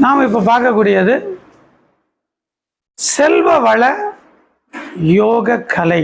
நாம் இப்போ பார்க்கக்கூடியது செல்வ வள யோக கலை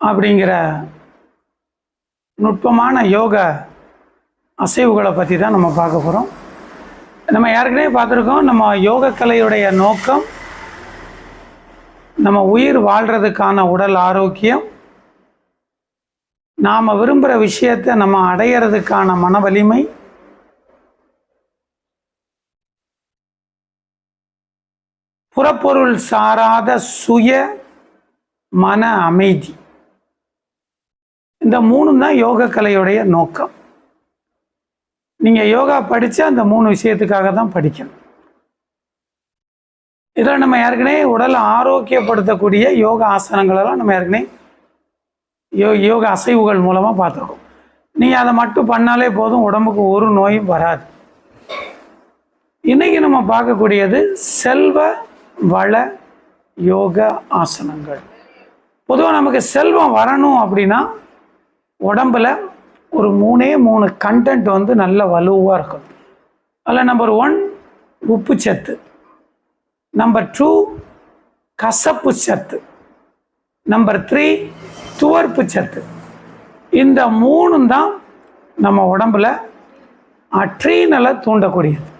அப்படிங்கிற நுட்பமான யோக அசைவுகளை பற்றி தான் நம்ம பார்க்க போகிறோம். நம்ம ஏற்கனவே பார்த்துருக்கோம் நம்ம யோக கலையுடைய நோக்கம் நம்ம உயிர் வாழ்கிறதுக்கான உடல் ஆரோக்கியம். நாம் விரும்புகிற விஷயத்தை நம்ம அடையிறதுக்கான மன வலிமை புறப்பொருள் சாராத சுய மன அமைதி. இந்த மூணும் தான் யோக கலையுடைய நோக்கம். நீங்கள் யோகா படித்து அந்த மூணு விஷயத்துக்காக தான் படிக்கணும். இதில் நம்ம ஏற்கனவே உடலை ஆரோக்கியப்படுத்தக்கூடிய யோக ஆசனங்களெல்லாம் நம்ம ஏற்கனவே யோ யோக அசைவுகள் மூலமாக பார்த்துருக்கோம். நீங்கள் அதை மட்டும் பண்ணாலே போதும் உடம்புக்கு ஒரு நோயும் வராது. இன்னைக்கு நம்ம பார்க்கக்கூடியது செல்வ வள யோக ஆசனங்கள். பொதுவாக நமக்கு செல்வம் வரணும் அப்படின்னா உடம்புல ஒரு மூணே மூணு கண்டென்ட் வந்து நல்ல வலுவாக இருக்கும் அதில் நம்பர் ஒன் உப்பு சத்து. நம்பர் டூ கசப்பு சத்து. நம்பர் த்ரீ துவர்ப்பு சத்து. இந்த மூணும் தான் நம்ம உடம்புல அட்ரீனலை தூண்டக்கூடியது.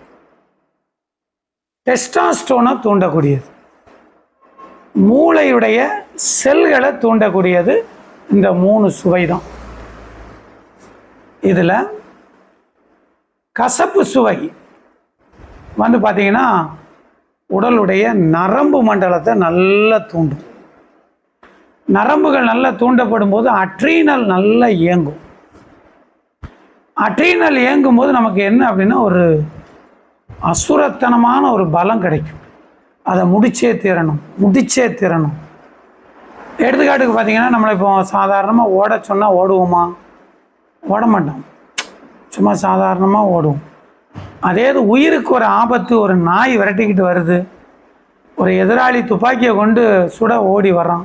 டெஸ்டாஸ்டோனை தூண்டக்கூடியது. மூளையுடைய செல்களை தூண்டக்கூடியது இந்த மூணு சுவை தான் இதில் கசப்பு சுவை. வந்து பார்த்தீங்கன்னா உடலுடைய நரம்பு மண்டலத்தை நல்லா தூண்டும். நரம்புகள் நல்லா தூண்டப்படும் போது அட்ரீனல் நல்லா இயங்கும். அட்ரீனல் இயங்கும் போது நமக்கு என்ன அப்படின்னா ஒரு அசுரத்தனமான ஒரு பலம் கிடைக்கும். அதை முடிச்சே தீரணும் முடிச்சே தீரணும். எடுத்துக்காட்டுக்கு பார்த்தீங்கன்னா நம்மளை இப்போ சாதாரணமாக ஓட சொன்னால் ஓடுவோமா? ஓட மாட்டோம் சும்மா சாதாரணமாக ஓடுவோம். அதே இது உயிருக்கு ஒரு ஆபத்து ஒரு நாய் விரட்டிக்கிட்டு வருது. ஒரு எதிராளி துப்பாக்கியை கொண்டு சுட ஓடி வர்றான்.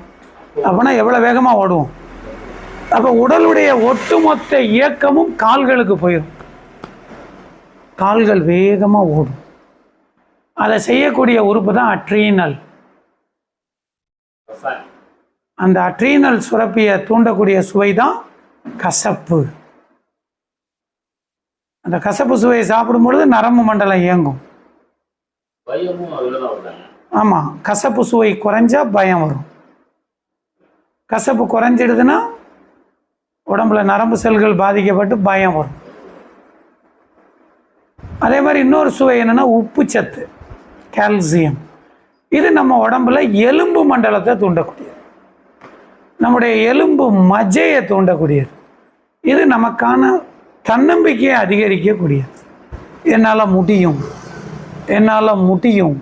அப்படின்னா எவ்வளோ வேகமாக ஓடுவோம்? அப்போ உடலுடைய ஒட்டுமொத்த இயக்கமும் கால்களுக்கு போயிடும் கால்கள் வேகமாக ஓடும். அதை செய்யக்கூடிய உறுப்பு தான் அட்ரீனல். அந்த அட்ரீனல் சுரப்பியை தூண்டக்கூடிய சுவை தான் கசப்பு. அந்த கசப்பு சுவையை சாப்பிடும் பொழுது நரம்பு மண்டலம் இயங்கும். ஆமாம் கசப்பு சுவை குறைஞ்சா பயம் வரும். கசப்பு குறைஞ்சிடுதுன்னா உடம்புல நரம்பு செல்கள் பாதிக்கப்பட்டு பயம் வரும். அதே மாதிரி இன்னொரு சுவை என்னன்னா உப்பு சத்து கால்சியம் இது நம்ம உடம்புல எலும்பு மண்டலத்தை தூண்டக்கூடியது. நம்முடைய எலும்பு மஜையை தூண்டக்கூடியது. இது நமக்கான தன்னம்பிக்கையை அதிகரிக்கக்கூடியது. என்னால் முடியும். என்னால் முடியும்.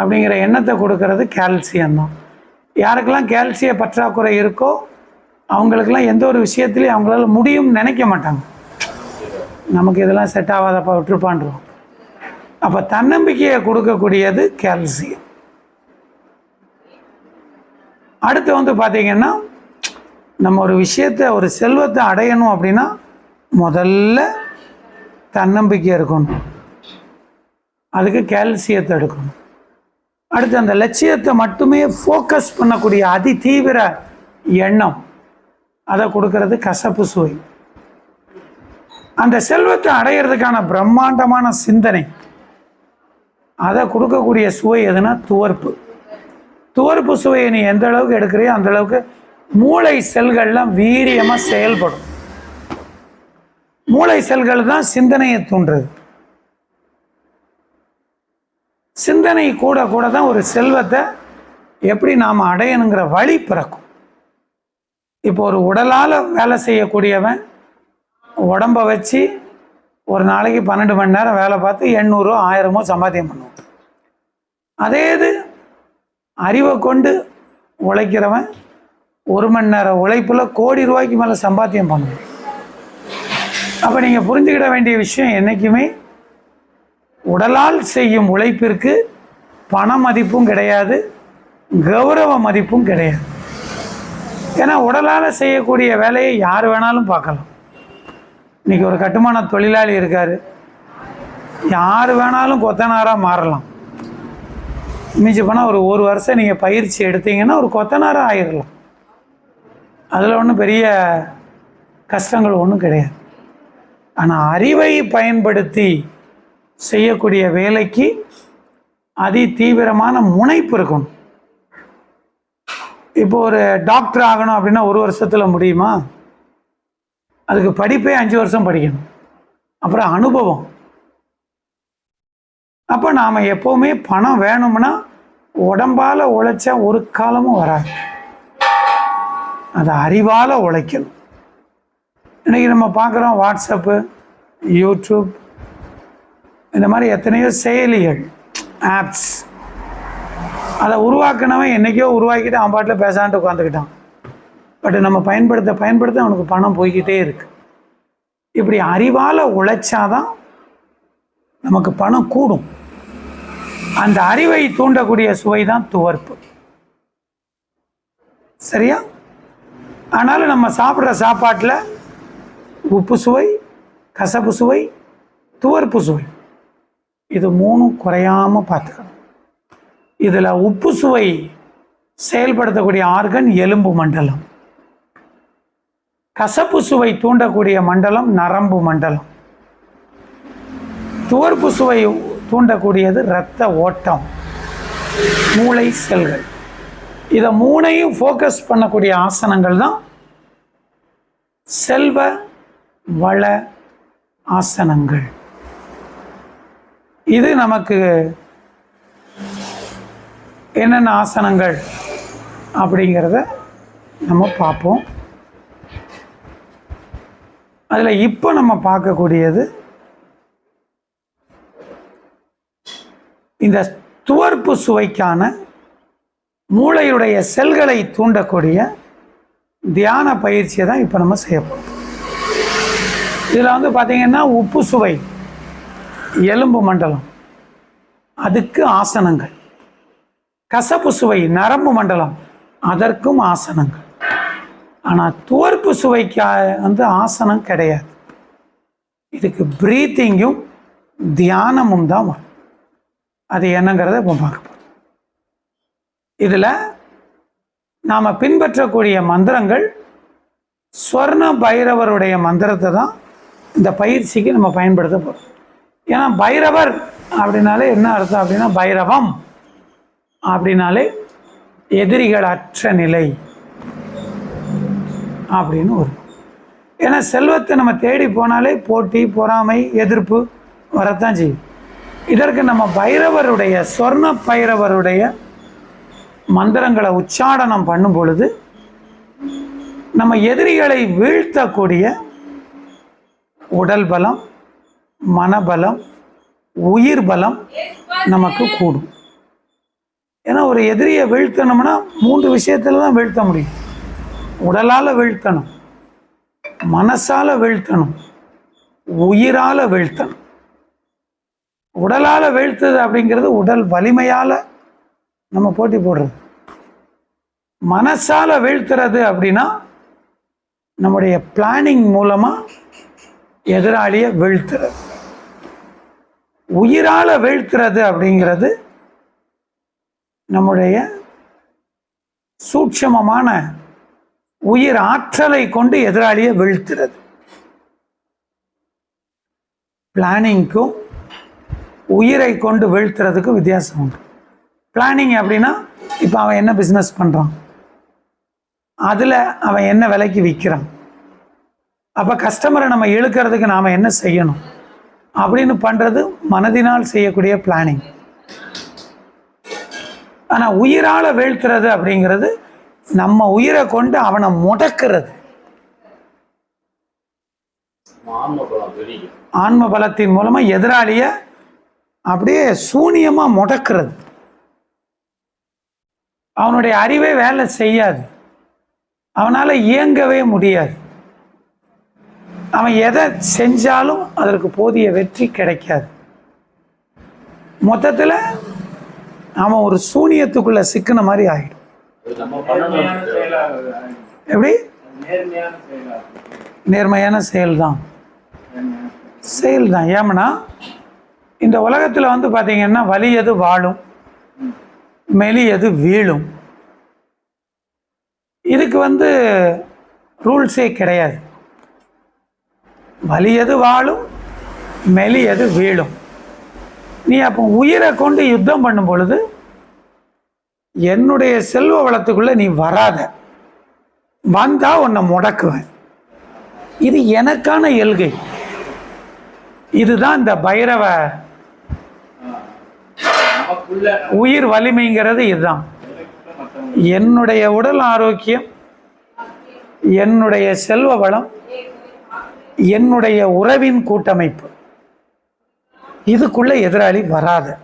அப்படிங்கிற எண்ணத்தை கொடுக்கறது கால்சியம் தான். யாருக்கெல்லாம் கால்சிய பற்றாக்குறை இருக்கோ அவங்களுக்கெல்லாம் எந்த ஒரு விஷயத்துலையும் அவங்களால முடியும்னு நினைக்க மாட்டாங்க. நமக்கு இதெல்லாம் செட் ஆகாதப்பா விட்டுருப்பான்றோம். அப்போ தன்னம்பிக்கையை கொடுக்கக்கூடியது கால்சியம் அடுத்து வந்து பார்த்தீங்கன்னா நம்ம ஒரு விஷயத்தை ஒரு செல்வத்தை அடையணும் அப்படின்னா முதல்ல தன்னம்பிக்கை இருக்கணும். அதுக்கு கால்சியத்தை எடுக்கணும். அடுத்து அந்த லட்சியத்தை மட்டுமே ஃபோக்கஸ் பண்ணக்கூடிய அதி தீவிர எண்ணம் அதை கொடுக்கறது கசப்பு சுவை. அந்த செல்வத்தை அடையிறதுக்கான பிரம்மாண்டமான சிந்தனை அதை கொடுக்கக்கூடிய சுவை எதுனா துவர்ப்பு. துவர்ப்பு சுவையை நீ எந்த அளவுக்கு எடுக்கிறியோ அந்த அளவுக்கு மூளை செல்கள்லாம் வீரியமாக செயல்படும். மூளை செல்கள் தான் சிந்தனையை தூண்டுறது. சிந்தனை கூட கூட தான் ஒரு செல்வத்தை எப்படி நாம் அடையணுங்கிற வழி பிறக்கும். இப்போ ஒரு உடலால் வேலை செய்யக்கூடியவன் உடம்ப வச்சு ஒரு நாளைக்கு பன்னெண்டு மணி நேரம் வேலை பார்த்து எண்ணூறோ ஆயிரமோ சம்பாத்தியம் பண்ணுவான் அதே இது அறிவை கொண்டு உழைக்கிறவன் ஒரு மணி நேரம் உழைப்பில் கோடி ரூபாய்க்கு மேலே சம்பாத்தியம் பண்ணுவான். அப்போ நீங்கள் புரிஞ்சுக்கிட வேண்டிய விஷயம் என்றைக்குமே உடலால் செய்யும் உழைப்பிற்கு பண மதிப்பும் கிடையாது கௌரவ மதிப்பும் கிடையாது. ஏன்னா உடலால் செய்யக்கூடிய வேலையை யார் வேணாலும் பார்க்கலாம். இன்றைக்கி ஒரு கட்டுமான தொழிலாளி இருக்கார். யார் வேணாலும் கொத்தனாராக மாறலாம். மிஞ்சி போனால் ஒரு ஒரு வருஷம் நீங்கள் பயிற்சி எடுத்தீங்கன்னா ஒரு கொத்தனாராக ஆயிடலாம் அதில் ஒன்றும் பெரிய கஷ்டங்கள் ஒன்றும் கிடையாது. ஆனால் அறிவை பயன்படுத்தி செய்யக்கூடிய வேலைக்கு அதி தீவிரமான முனைப்பு இருக்கணும். இப்போ ஒரு டாக்டர் ஆகணும் அப்படின்னா ஒரு வருஷத்தில் முடியுமா? அதுக்கு படிப்பே அஞ்சு வருஷம் படிக்கணும். அப்புறம் அனுபவம். அப்போ நாம் எப்போவுமே பணம் வேணும்னா உடம்பால் உழைச்சா ஒரு காலமும் வராது. அது அறிவால் உழைக்கணும். இன்றைக்கி நம்ம பார்க்குறோம் வாட்ஸ்அப்பு யூடியூப் இந்த மாதிரி எத்தனையோ செயலிகள் ஆப்ஸ் அதை உருவாக்குனவன் என்றைக்கோ உருவாக்கிட்டு அவன் பாட்டில் பேசான்ட்டு உட்காந்துக்கிட்டான் பட் நம்ம பயன்படுத்த பயன்படுத்த அவனுக்கு பணம் போய்கிட்டே இருக்குது இப்படி அறிவால் உழைச்சாதான் நமக்கு பணம் கூடும். அந்த அறிவை தூண்டக்கூடிய சுவை தான் துவர்ப்பு. சரியா? ஆனாலும் நம்ம சாப்பிட்ற சாப்பாட்டில் உப்பு சுவை கசப்பு சுவை துவர்ப்பு சுவை. இது மூணும் குறையாம பார்த்துக்கணும். இதில் உப்பு சுவை செயல்படுத்தக்கூடிய ஆர்கன் எலும்பு மண்டலம். கசப்பு சுவை தூண்டக்கூடிய மண்டலம் நரம்பு மண்டலம். துவர்ப்பு சுவை தூண்டக்கூடியது இரத்த ஓட்டம் மூளை செல்கள். இதை மூணையும் ஃபோக்கஸ் பண்ணக்கூடிய ஆசனங்கள் தான் செல்வ வள ஆசனங்கள். இது நமக்கு என்னென்ன ஆசனங்கள் அப்படிங்கிறத நம்ம பார்ப்போம். அதில் இப்போ நம்ம பார்க்கக்கூடியது இந்த துவர்ப்பு சுவைக்கான மூளையுடைய செல்களை தூண்டக்கூடிய தியான பயிற்சியை தான் இப்போ நம்ம செய்ய போகிறோம் இதில் வந்து பார்த்தீங்கன்னா உப்பு சுவை எலும்பு மண்டலம் அதுக்கு ஆசனங்கள். கசப்பு சுவை நரம்பு மண்டலம் அதற்கும் ஆசனங்கள். ஆனால் துவர்ப்பு சுவைக்கு வந்து ஆசனம் கிடையாது. இதுக்கு ப்ரீத்திங்கும் தியானமும் தான் வரும். அது என்னங்கிறத இப்போ பார்க்க போகிறோம் இதில் நாம் பின்பற்றக்கூடிய மந்திரங்கள் ஸ்வர்ண பைரவருடைய மந்திரத்தை தான் இந்த பயிற்சிக்கு நம்ம பயன்படுத்த போகிறோம் ஏன்னா பைரவர் அப்படின்னாலே என்ன அர்த்தம் அப்படின்னா பைரவம். அப்படின்னாலே எதிரிகள் அற்ற நிலை. அப்படின்னு வரும் ஏன்னா செல்வத்தை நம்ம தேடி போனாலே போட்டி பொறாமை எதிர்ப்பு வரத்தான் செய்யும். இதற்கு நம்ம பைரவருடைய சொர்ண பைரவருடைய மந்திரங்களை உச்சாடனம் பண்ணும் பொழுது நம்ம எதிரிகளை வீழ்த்தக்கூடிய உடல் பலம் மனபலம் உயிர் பலம் நமக்கு கூடும். ஏன்னா ஒரு எதிரியை வீழ்த்தணும்னா மூன்று விஷயத்தில் தான் வீழ்த்த முடியும். உடலால் வீழ்த்தணும் மனசால வீழ்த்தணும் உயிரால வீழ்த்தணும் உடலால் வீழ்த்துது அப்படிங்கிறது உடல் வலிமையால் நம்ம போட்டி போடுறது. மனசால் வீழ்த்துறது அப்படின்னா நம்முடைய பிளானிங் மூலமாக எதிராளியை வீழ்த்துறது உயிரால் வீழ்த்துறது அப்படிங்கிறது நம்முடைய சூட்சமமான உயிர் ஆற்றலை கொண்டு எதிராளியை வீழ்த்துறது. பிளானிங்க்கும் உயிரை கொண்டு வீழ்த்துறதுக்கும் வித்தியாசம் உண்டு. பிளானிங் அப்படின்னா இப்போ அவன் என்ன பிஸ்னஸ் பண்ணுறான் அதில் அவன் என்ன விலைக்கு விற்கிறான் அப்போ கஸ்டமரை நம்ம இழுக்கிறதுக்கு நாம் என்ன செய்யணும்? அப்படின்னு பண்ணுறது மனதினால் செய்யக்கூடிய பிளானிங் ஆனால் உயிரால் வீழ்த்துறது அப்படிங்கிறது நம்ம உயிரை கொண்டு அவனை முடக்கிறது. ஆன்ம பலத்தின் மூலமாக எதிராளியை அப்படியே சூனியமாக முடக்கிறது. அவனுடைய அறிவே வேலை செய்யாது. அவனால் இயங்கவே முடியாது. அவன் எதை செஞ்சாலும் அதற்கு போதிய வெற்றி கிடைக்காது. மொத்தத்தில் அவன் ஒரு சூனியத்துக்குள்ள சிக்கின மாதிரி ஆகிடும். எப்படி? நேர்மையான செயலா நேர்மையான செயல்தான். செயல்தான். ஏமனா இந்த உலகத்தில் வந்து பார்த்தீங்கன்னா வலியது வாழும்? மெலியது வீழும்? இதுக்கு வந்து ரூல்ஸே கிடையாது. வலியது வாழும்? மெலியது வீழும்? நீ அப்போ உயிரை கொண்டு யுத்தம் பண்ணும் பொழுது என்னுடைய செல்வ வளத்துக்குள்ளே நீ வராத. வந்தா உன்னை முடக்குவேன். இது எனக்கான எல்கை இதுதான் இந்த பைரவ உயிர் வலிமைங்கிறது இதுதான். என்னுடைய உடல் ஆரோக்கியம் என்னுடைய செல்வ வளம் என்னுடைய உறவின் கூட்டமைப்பு. இதுக்குள்ள எதிராளி வராத.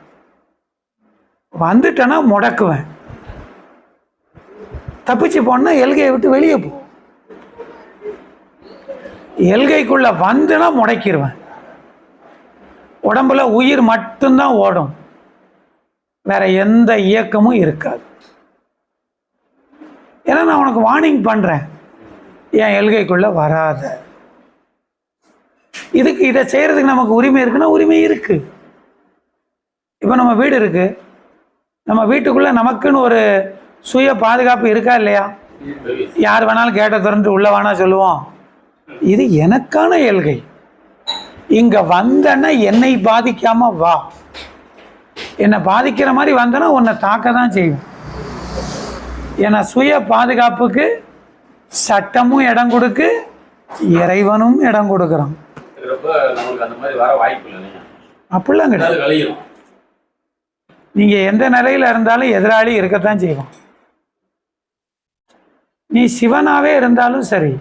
வந்துட்டேன்னா முடக்குவேன். தப்பிச்சு போனால் எல்கையை விட்டு வெளியே போ. எல்கைக்குள்ள வந்துன்னா முடக்கிடுவேன் உடம்புல உயிர் மட்டும்தான் ஓடும். வேற எந்த இயக்கமும் இருக்காது. ஏன்னா நான் உனக்கு வார்னிங் பண்ணுறேன் என் எல்கைக்குள்ள வராத. இதுக்கு இதை செய்யறதுக்கு நமக்கு உரிமை இருக்குன்னா உரிமை இருக்கு. இப்போ நம்ம வீடு இருக்கு. நம்ம வீட்டுக்குள்ள நமக்குன்னு ஒரு சுய பாதுகாப்பு இருக்கா இல்லையா? யார் வேணாலும் கேட்ட திறந்து உள்ள வேணா சொல்லுவோம். இது எனக்கான எல்கை இங்க வந்தன்னா என்னை பாதிக்காம வா. என்னை பாதிக்கிற மாதிரி வந்தனா உன்னை தாக்க தான் செய்யும். ஏன்னா சுய பாதுகாப்புக்கு சட்டமும் இடம் கொடுக்கு இறைவனும் இடம் கொடுக்குறான். அப்படிலாம் கிடையாது. ஏதாவது கழியும். நீங்க எந்த நிலையில இருந்தாலும் எதிராளி இருக்கத்தான் செய்வான். நீ சிவனாகவே இருந்தாலும் சரி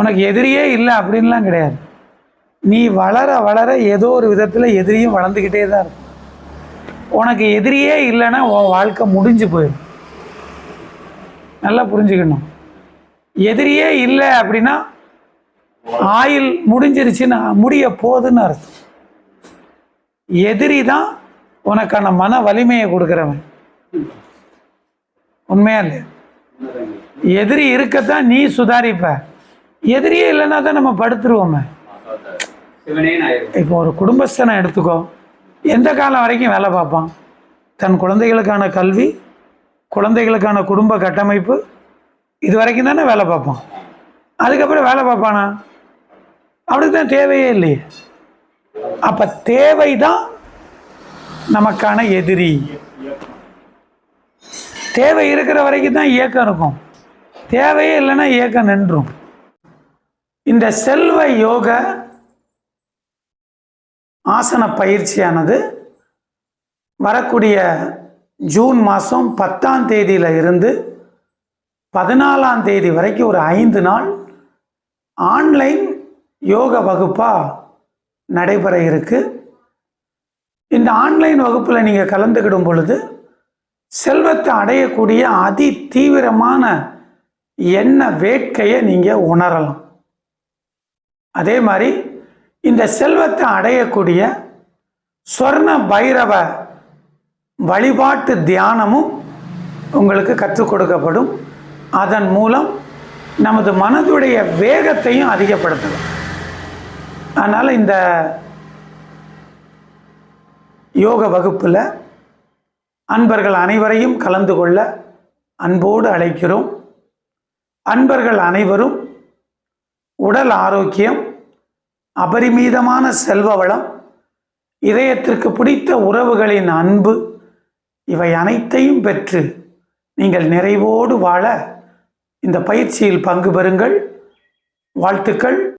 உனக்கு எதிரியே இல்லை அப்படின்லாம் கிடையாது. நீ வளர வளர ஏதோ ஒரு விதத்தில் எதிரியும் வளர்ந்துக்கிட்டே தான் இருக்கும். உனக்கு எதிரியே இல்லைன்னா உன் வாழ்க்கை முடிஞ்சு போயிடும். நல்லா புரிஞ்சுக்கணும். எதிரியே இல்லை அப்படின்னா ஆயுள் முடிஞ்சிருச்சுன்னா முடிய போகுதுன்னு அர்த்தம். எதிரி தான் உனக்கான மன வலிமையை கொடுக்குறவன். உண்மையா இல்லையா? எதிரி இருக்கத்தான் நீ சுதாரிப்ப. எதிரியே இல்லைன்னா தான் நம்ம படுத்துருவோமே. இப்போ ஒரு குடும்பஸ்தனை எடுத்துக்கோ. எந்த காலம் வரைக்கும் வேலை பார்ப்பான்? தன் குழந்தைகளுக்கான கல்வி குழந்தைகளுக்கான குடும்ப கட்டமைப்பு இது வரைக்கும் தானே வேலை பார்ப்பான். அதுக்கப்புறம் வேலை பார்ப்பானா? அவனுக்கு தான் தேவையே இல்லையே. அப்போ தேவை தான் நமக்கான எதிரி. தேவை இருக்கிற வரைக்கும் தான் இயக்கம் இருக்கும். தேவையே இல்லைன்னா இயக்கம் நின்றும். இந்த செல்வ யோக ஆசன பயிற்சியானது வரக்கூடிய ஜூன் மாதம் பத்தாம் தேதியில் இருந்து பதினாலாம் தேதி வரைக்கும் ஒரு ஐந்து நாள் ஆன்லைன் யோக வகுப்பாக நடைபெற இருக்கு. இந்த ஆன்லைன் வகுப்பில் நீங்கள் கலந்துக்கிடும் பொழுது செல்வத்தை அடையக்கூடிய அதி தீவிரமான எண்ண வேட்கையை நீங்கள் உணரலாம். அதே மாதிரி இந்த செல்வத்தை அடையக்கூடிய சொர்ண பைரவ வழிபாட்டு தியானமும் உங்களுக்கு கற்றுக் கொடுக்கப்படும். அதன் மூலம் நமது மனதுடைய வேகத்தையும் அதிகப்படுத்தலாம். அதனால் இந்த யோக வகுப்பில் அன்பர்கள் அனைவரையும் கலந்து கொள்ள அன்போடு அழைக்கிறோம். அன்பர்கள் அனைவரும் உடல் ஆரோக்கியம் அபரிமீதமான செல்வ வளம் இதயத்திற்கு பிடித்த உறவுகளின் அன்பு இவை அனைத்தையும் பெற்று நீங்கள் நிறைவோடு வாழ இந்த பயிற்சியில் பங்கு பெறுங்கள். வாழ்த்துக்கள்.